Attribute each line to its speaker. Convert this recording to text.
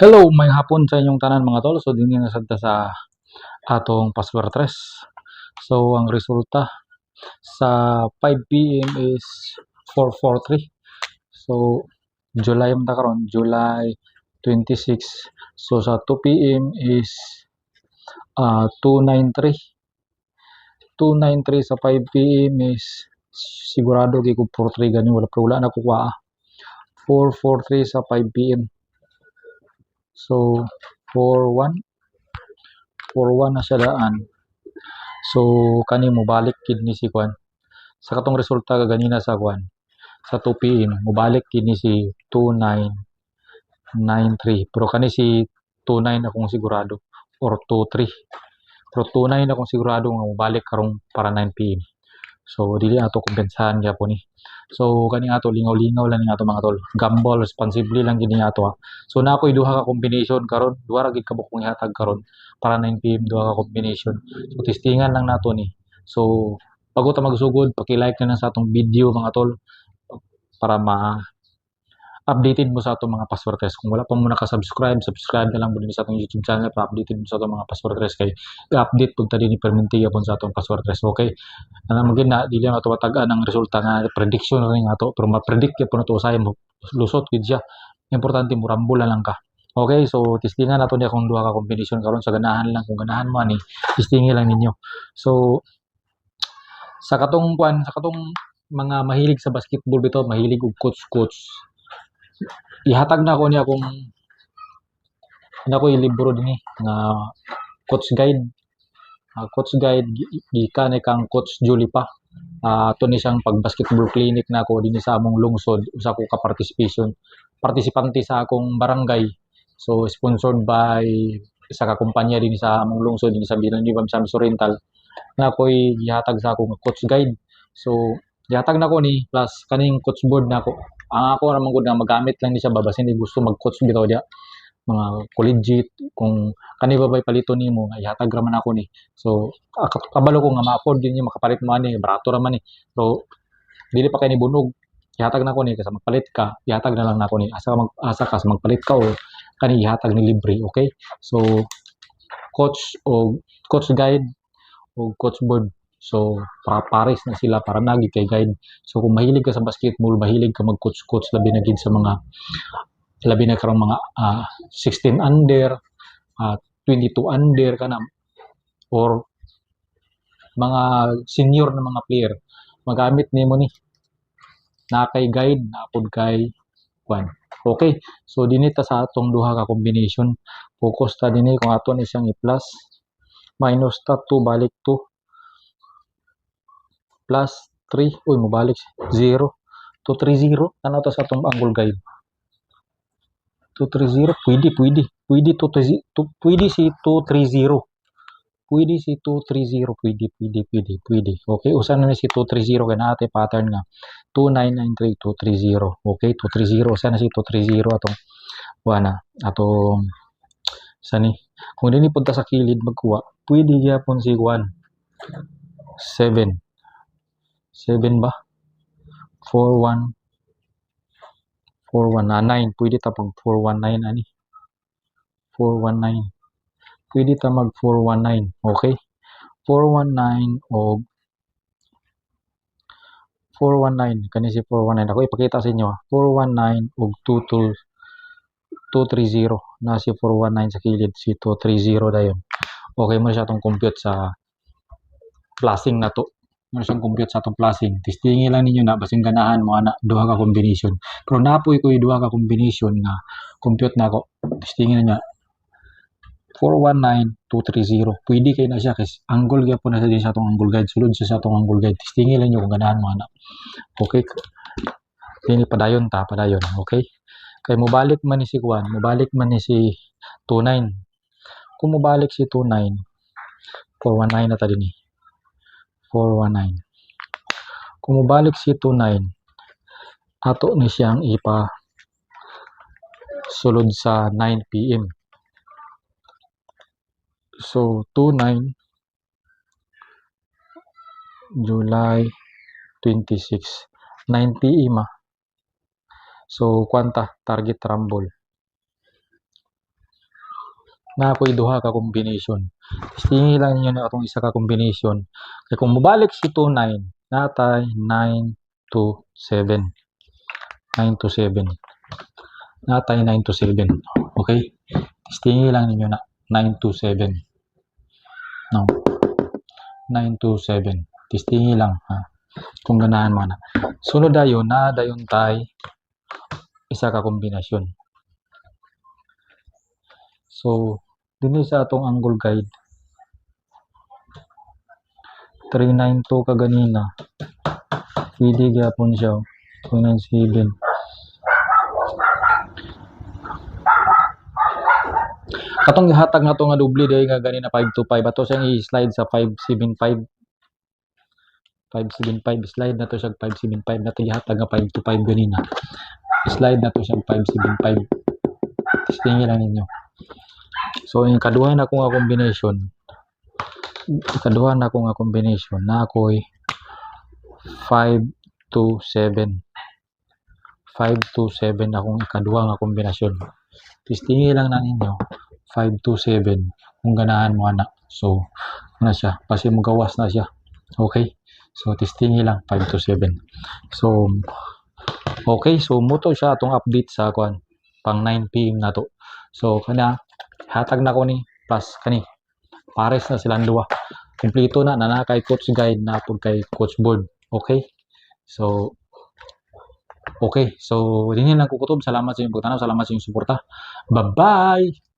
Speaker 1: Hello, may hapon sa inyong tanan mga tol. So, din na sadta sa atong password tres. So, ang resulta sa 5 p.m. is 443. So, July ta karon, July 26. So, sa 2 p.m. is ah 293. 293 sa 5 p.m. is sigurado kay ko 43 gani wala pero wala na kuha. 443 sa 5 p.m. So, 4-1. 4-1 na siya daan. So, kani mo balik kid ni si Kwan. Sa katong resulta ka ganina sa Kwan. Sa 2 PM, mubalik kid ni si 2993. Pero kani si 29 akong sigurado. Or 23. Pero 29 akong sigurado nga mubalik karong para 9 PM. So, dili ato kumpensahan gyapon ni. So, kani ato lingaw-lingaw lang ni ato mga tol. Gamble responsibly lang gid ato ha. So na ako'y duha ka combination karon, duha ra gid ka bukong ihatag karon para 9 PM duha ka combination. So testingan lang nato ni. So bago ta magsugod, paki-like na lang sa atong video mga tol para ma updated mo sa atong mga password test. Kung wala pa mo naka-subscribe, subscribe na lang mo din sa atong YouTube channel para updated mo sa atong mga password test kay i-update pud ta din ni permintiya pon sa atong password test. Okay? Ana magin na dili na ato matagaan ang resulta nga prediction ring ato pero ma-predict gyapon ato usahay mo lusot gid siya importante mo rambol na lang ka. Okay, so testingan nato ni akong duha ka combination karon sa ganahan lang kung ganahan mo ani testingi lang ninyo. So sa katong kwan, sa katong mga mahilig sa basketball bitaw, mahilig og coach-coach. Ihatag na ako ni akong na ko libro dinhi nga coach guide. Ah, coach guide gi- gikan kang coach Julie pa. Ah, ato ni siyang pag basketball clinic na ako dinhi sa among lungsod usa ko ka participation partisipante sa akong barangay. So, sponsored by isa ka kumpanya din sa among lungsod, din sa Binaniwam Misamis Oriental, na ako'y gihatag sa akong coach guide. So, gihatag na ko ni plus kaning coach board na ako. Ang ako naman gud nga magamit lang ni siya babasin hindi gusto mag-coach bitaw dia mga collegiate kung kani ba bay palito nimo nga ihatag ra man ako ni. So, kabalo ko nga ma-afford din niya makapalit mo ani, barato ra man ni. Pero dili pa kay ni bunog ihatag na ko ni kasi magpalit ka ihatag na lang na ko ni asa mag asa ka sa magpalit ka o kani ihatag ni libre okay so coach o coach guide o coach board so para pares na sila para nagi kay guide. So kung mahilig ka sa basketball mahilig ka mag coach coach labi na sa mga labi na karong mga ah, 16 under ah, 22 under kana or mga senior na mga player magamit nimo ni na kay guide na pod kay kwan. Okay so dinita sa atong duha ka combination. Focus ta dinhi kung ato ni siyang i-plus minus ta 2 balik 2 plus 3 uy mobalik 0 230 ano to sa atong angle guide? 230 pwede pwede. Pwede 230 pwede si 230 pwede si 230 pwede pwede pwede pwede. Okay usa na ni si 230 kay naate pattern nga 2993 230 okay 230 usa na si 230 atong wala atong sani kung dini punta sa kilid magkuha. Pwede gyapon si 1 7 7 ba? 41 41 na 9 pwede ta pag 419 ani? 419 pwede ta mag 419 okay? 419 o 419 kani si 419 ako ipakita sa inyo ah. 419 og 22 230 na si 419 sa kilid si 230 dayon. Okay mo siya atong compute sa plusing na to na siyang compute sa atong plusing testingi lang ninyo na basing ganahan mo ana duha ka combination. Pero napoy ko duha ka combination nga compute na ako. Testingi na niya 419 230 pwede kay na siya kasi angle gyapon na sa din sa atong angle guide. Sulod siya sa atong angle guide. Testingi lang nyo kung ganahan mo ana okay. Dini padayon ta padayon okay. Kay mobalik man ni si Kwan mobalik man ni si 29 kung mobalik si 29 419 na ta din eh 419 kung mobalik si 29 ato ni siyang ipa sulod sa 9 PM so 29 July 26 9 PM ah. So, kwanta, target rumble. na ako'y duha ka combination. Tingin lang ninyo na atong isa ka combination. Kaya kung mabalik si 2, 9, natay 9 to 7. 9 to 7. Natay 9 to 7. Okay? Tingin lang ninyo na 9 to 7. No. 9 to 7. Tistingi lang ha. Kung ganahan mo na. Sunod dayon na dayon tay isa ka kombinasyon. So, dinhi sa atong angle guide 392 ka ganina. Pwede gyapon siya. oh. 297. Katong gihatag na to nga doble day nga ganina 525 ato siyang i-slide sa 575 575 slide na to siya 575 na to gihatag nga 525 ganina slide na to siya 575 testingin lang ninyo so yung kaduha na ko nga combination ikaduha na ko nga combination. Na ako'y 5 to 7 5 to 7 akong ikaduha nga kombinasyon. Testingin lang na ninyo 5 to 7 kung ganahan mo anak. So na siya? Kasi magawas na siya. Okay? So testingin lang 5 to 7 so okay. So muto siya atong update sa kuan pang 9 pm na to. So kana hatag na ko ni plus kani pares na silang duwa kumpleto na na kay coach guide na pud kay coach board. Okay? So okay. So dinhi lang ko kutob salamat sa inyong pagtanaw. Salamat sa inyong suporta. Bye bye